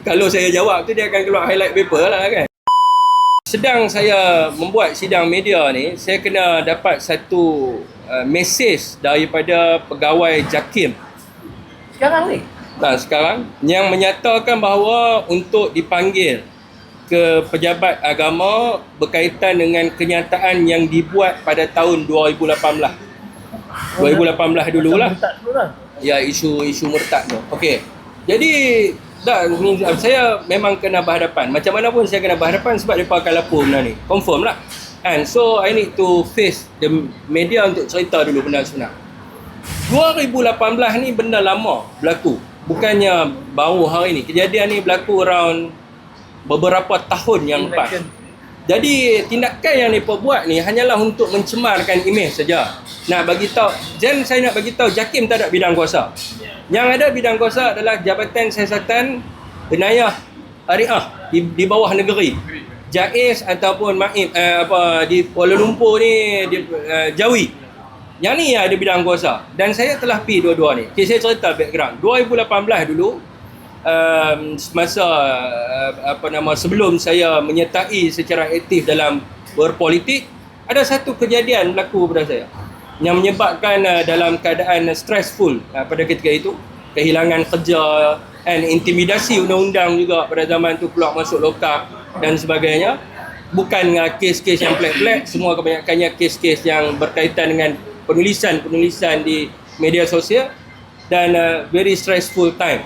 kalau saya jawab tu dia akan keluar highlight paper lah kan. Sedang saya membuat sidang media ni, saya kena dapat satu uh, mesej daripada pegawai JAKIM. Sekarang ni. Nah, sekarang yang menyatakan bahawa untuk dipanggil ke pejabat agama berkaitan dengan kenyataan yang dibuat pada tahun 2018. 2018 dululah. Lah. Ya isu isu murtad tu. Okey. Jadi ni, saya memang kena berhadapan. Macam mana pun saya kena berhadapan sebab depa akan lapor benda ni. Confirm lah. And so I need to face the media untuk cerita dulu benda sebenar. 2018 ni benda lama berlaku. Bukannya baru hari ni. Kejadian ni berlaku around beberapa tahun yang lepas. Jadi tindakan yang mereka buat ni hanyalah untuk mencemarkan imej saja. Nak bagi tahu, Jen saya nak bagi tahu Jakim tak ada bidang kuasa. Yang ada bidang kuasa adalah Jabatan Siasatan Benayah Ariah di, di bawah negeri. Jais ataupun Maib eh, apa di Kuala Lumpur ni di uh, Jawi. Yang ni ada bidang kuasa dan saya telah pi dua-dua ni. Okay, saya cerita background. 2018 dulu um, semasa uh, apa nama sebelum saya menyertai secara aktif dalam berpolitik ada satu kejadian berlaku pada saya yang menyebabkan uh, dalam keadaan stressful uh, pada ketika itu. Kehilangan kerja dan intimidasi undang-undang juga pada zaman tu keluar masuk lokap dan sebagainya. Bukan uh, kes-kes yang pelik-pelik semua kebanyakannya kes-kes yang berkaitan dengan penulisan-penulisan di media sosial dan uh, very stressful time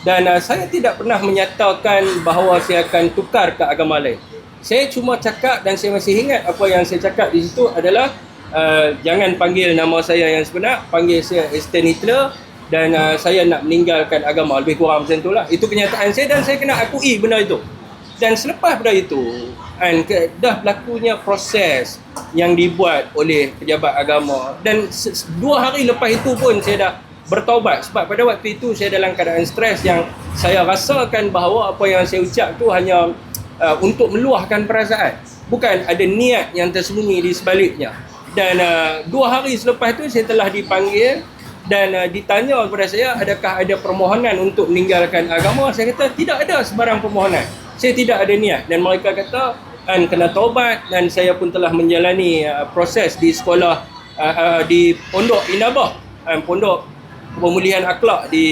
dan uh, saya tidak pernah menyatakan bahawa saya akan tukar ke agama lain. Saya cuma cakap dan saya masih ingat apa yang saya cakap di situ adalah uh, jangan panggil nama saya yang sebenar, panggil saya Sten Hitler dan uh, saya nak meninggalkan agama lebih kurang macam itulah. Itu kenyataan saya dan saya kena akui benda itu. Dan selepas pada itu, kan, dah berlakunya proses yang dibuat oleh pejabat agama dan se- dua hari lepas itu pun saya dah bertaubat. Sebab pada waktu itu saya dalam keadaan stres yang saya rasakan bahawa apa yang saya ucap tu hanya uh, untuk meluahkan perasaan. Bukan ada niat yang tersembunyi di sebaliknya. Dan uh, dua hari selepas itu saya telah dipanggil dan uh, ditanya kepada saya adakah ada permohonan untuk meninggalkan agama? Saya kata tidak ada sebarang permohonan. Saya tidak ada niat. Dan mereka kata kan kena taubat. Dan saya pun telah menjalani uh, proses di sekolah uh, uh, di pondok Inabah uh, pondok pemulihan akhlak di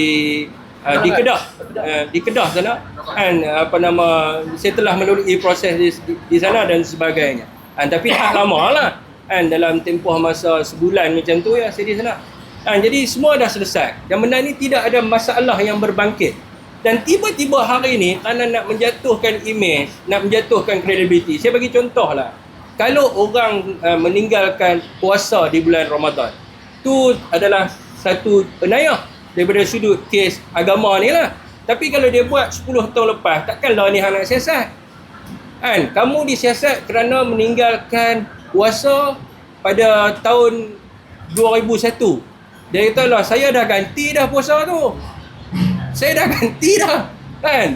uh, di Kedah uh, di Kedah sana kan? Apa nama saya telah melalui proses di, di, sana dan sebagainya. Kan, tapi tak lama lah kan? Dalam tempoh masa sebulan macam tu ya saya di sana. Kan, jadi semua dah selesai. Dan benda ni tidak ada masalah yang berbangkit. Dan tiba-tiba hari ni kerana nak menjatuhkan imej nak menjatuhkan kredibiliti saya bagi contoh lah kalau orang uh, meninggalkan puasa di bulan Ramadan tu adalah satu penayah daripada sudut kes agama ni lah. Tapi kalau dia buat 10 tahun lepas, takkanlah ni hang nak siasat. Kan? Kamu disiasat kerana meninggalkan puasa pada tahun 2001. Dia kata lah, saya dah ganti dah puasa tu. Saya dah ganti dah. Kan?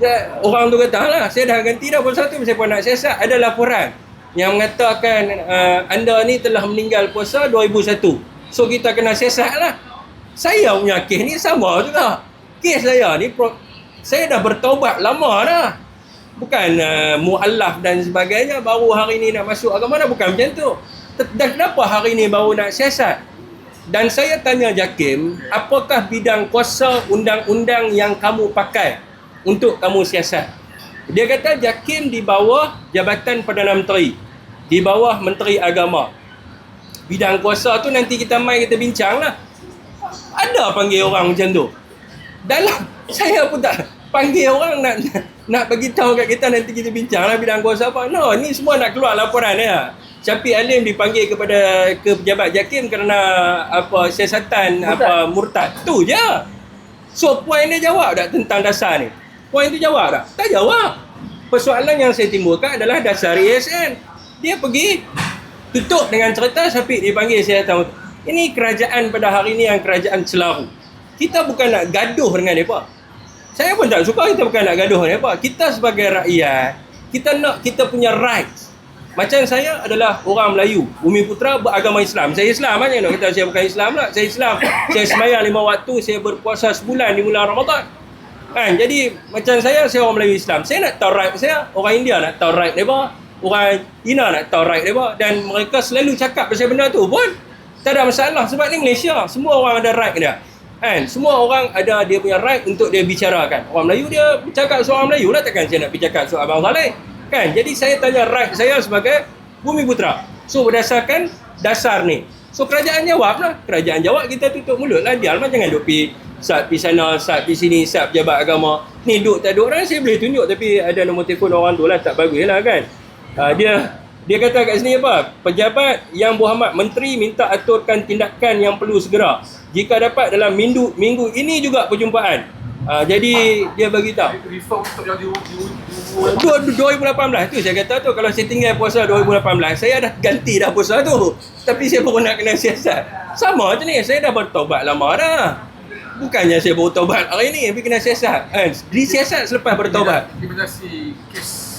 Ya, orang tu kata lah, saya dah ganti dah puasa tu, saya pun nak siasat. Ada laporan yang mengatakan uh, anda ni telah meninggal puasa 2001. So kita kena siasat lah. Saya punya kes ni sama juga. Kes saya ni, saya dah bertaubat lama dah. Bukan uh, mu'allaf dan sebagainya. Baru hari ni nak masuk agama dah. Bukan macam tu. Dan kenapa hari ni baru nak siasat? Dan saya tanya Jakim, apakah bidang kuasa undang-undang yang kamu pakai untuk kamu siasat? Dia kata Jakim di bawah Jabatan Perdana Menteri. Di bawah Menteri Agama bidang kuasa tu nanti kita mai kita bincang lah. Ada panggil orang macam tu. Dalam saya pun tak panggil orang nak nak, nak bagi tahu kat kita nanti kita bincang lah bidang kuasa apa. No, ni semua nak keluar laporan ya. Syafiq Alim dipanggil kepada ke pejabat JAKIM kerana apa siasatan Murtad. apa murtad. Tu je. So poin dia jawab tak tentang dasar ni? Poin tu jawab tak? Tak jawab. Persoalan yang saya timbulkan adalah dasar ESN. Dia pergi tutup dengan cerita Syafiq dipanggil saya tahu. Ini kerajaan pada hari ini yang kerajaan celaru. Kita bukan nak gaduh dengan mereka. Saya pun tak suka kita bukan nak gaduh dengan mereka. Kita sebagai rakyat, kita nak kita punya rights. Macam saya adalah orang Melayu, Bumi Putra beragama Islam. Saya Islam aja nak kata saya bukan Islam lah. Saya Islam. Saya sembahyang lima waktu, saya berpuasa sebulan di bulan Ramadan. Kan? Jadi macam saya, saya orang Melayu Islam. Saya nak tahu right saya, orang India nak tahu right mereka. Orang Cina nak tahu right mereka. Dan mereka selalu cakap pasal benda tu pun tak ada masalah. Sebab ni Malaysia, semua orang ada right dia. Kan? Semua orang ada dia punya right untuk dia bicarakan. Orang Melayu dia cakap soal Melayu lah takkan saya nak bercakap soal Abang Saleh. Kan? Jadi saya tanya right saya sebagai Bumi Putra. So berdasarkan dasar ni. So kerajaan jawab lah. Kerajaan jawab kita tutup mulut lah. Diam lah jangan duk pi sat pi sana, sat pi sini, sat pejabat agama. Ni duk tak duk orang saya boleh tunjuk tapi ada nombor telefon orang tu lah tak bagus lah kan. Uh, dia dia kata kat sini apa? Pejabat yang berhormat menteri minta aturkan tindakan yang perlu segera. Jika dapat dalam minggu minggu ini juga perjumpaan. Uh, jadi dia bagi tahu. Di, 2018 tu saya kata tu kalau saya tinggal puasa 2018 saya dah ganti dah puasa tu tapi saya baru nak kena siasat sama je ni saya dah bertobat lama dah bukannya saya baru tobat hari ni tapi kena siasat kan disiasat selepas bertobat Implementasi kes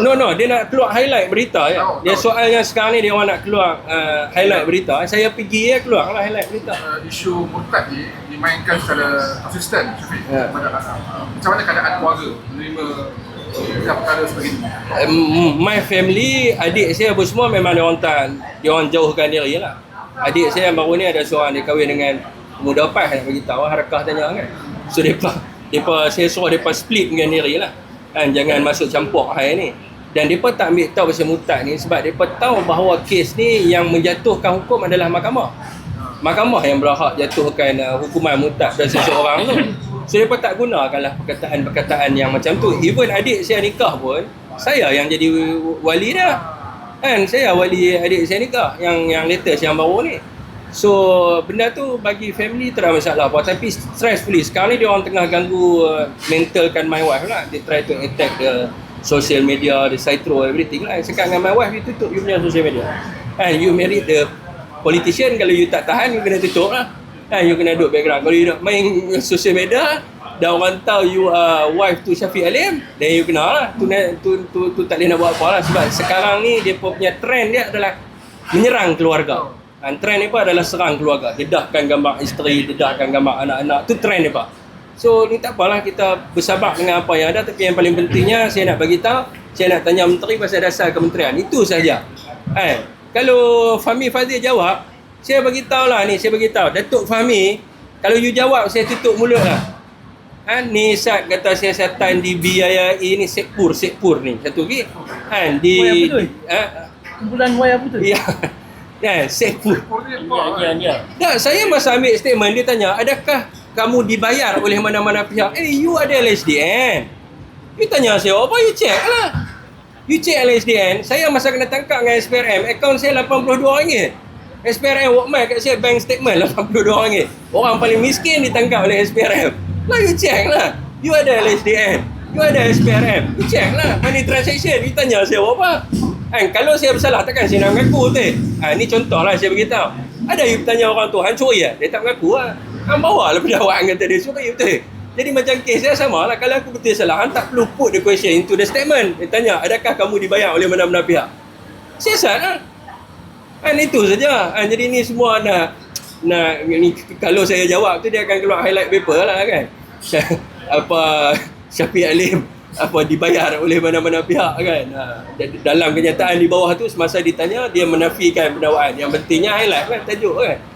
no no dia nak keluar highlight berita ya. Tahu, dia tahu. soal yang sekarang ni dia orang nak keluar uh, highlight berita. Saya pergi ya keluar lah highlight berita. Uh, isu murtad ni dimainkan secara konsisten Syafiq. Ya. pada uh, macam mana keadaan keluarga menerima uh, um, my family adik saya apa semua memang dia orang tak dia orang jauhkan diri lah adik saya yang baru ni ada seorang dia kahwin dengan muda pas nak bagi tahu harakah tanya kan. So depa depa saya suruh depa split dengan diri lah kan jangan masuk campur hal ni dan depa tak ambil tahu pasal mutad ni sebab depa tahu bahawa kes ni yang menjatuhkan hukum adalah mahkamah mahkamah yang berhak jatuhkan uh, hukuman mutad pada seseorang tu. So mereka tak gunakanlah perkataan-perkataan yang macam tu. Even adik saya nikah pun, saya yang jadi wali dia. Kan, saya wali adik saya nikah yang yang latest yang baru ni. So benda tu bagi family tak ada masalah. Apa tapi stressfully sekarang ni dia orang tengah ganggu uh, mentalkan my wife lah. They try to attack the social media, the throw everything lah. Cakap dengan my wife, you tutup you punya social media. And you married the politician. Kalau you tak tahan you kena tutup lah. Kan you kena duduk background. Kalau you nak main social media dan orang tahu you are wife to Syafiq Alim then you kena lah. Tu, tu, tu, tu, tak boleh nak buat apa lah. Sebab sekarang ni dia punya trend dia adalah menyerang keluarga dan trend ni pun adalah serang keluarga dedahkan gambar isteri dedahkan gambar anak-anak tu trend dia pak so ni tak apalah kita bersabar dengan apa yang ada tapi yang paling pentingnya saya nak bagi tahu saya nak tanya menteri pasal dasar kementerian itu saja kan kalau Fahmi Fazil jawab, saya bagi tahu lah ni, saya bagi tahu. Datuk Fahmi, kalau you jawab, saya tutup mulut lah. Ha, ni Sat kata siasatan dibiayai ni Sekpur, Sekpur ni. Satu lagi. Ha, di... Betul? Ha, Kumpulan Y apa tu? ya. Ya, Sekpur. Polri Ya, ya, ya. Tak, saya masa ambil statement, dia tanya, adakah kamu dibayar oleh mana-mana pihak? Eh, you ada LSDN. You tanya saya, apa you check lah. You check LSDN, saya masa kena tangkap dengan SPRM, akaun saya RM82. SPRM work my kat saya bank statement RM82. Orang paling miskin ditangkap oleh SPRM. Lah you check lah. You ada LSDN. You ada SPRM. You check lah. Money transaction. You tanya saya buat apa? Kan, kalau saya bersalah takkan saya nak mengaku tu. Ha, ni contoh lah saya beritahu. Ada you tanya orang tu, Han curi ya? Dia tak mengaku lah. Han bawa lah pendakwan kata dia curi betul. Jadi macam kes saya sama lah. Kalau aku betul salah, Han tak perlu put the question into the statement. Dia tanya, adakah kamu dibayar oleh mana-mana pihak? Siasat lah. Kan itu saja. Kan, jadi ni semua nak nak ni kalau saya jawab tu dia akan keluar highlight paper lah kan. apa Syafiq Alim apa dibayar oleh mana-mana pihak kan. Ha, dalam kenyataan di bawah tu semasa ditanya dia menafikan pendakwaan. Yang pentingnya highlight kan tajuk kan.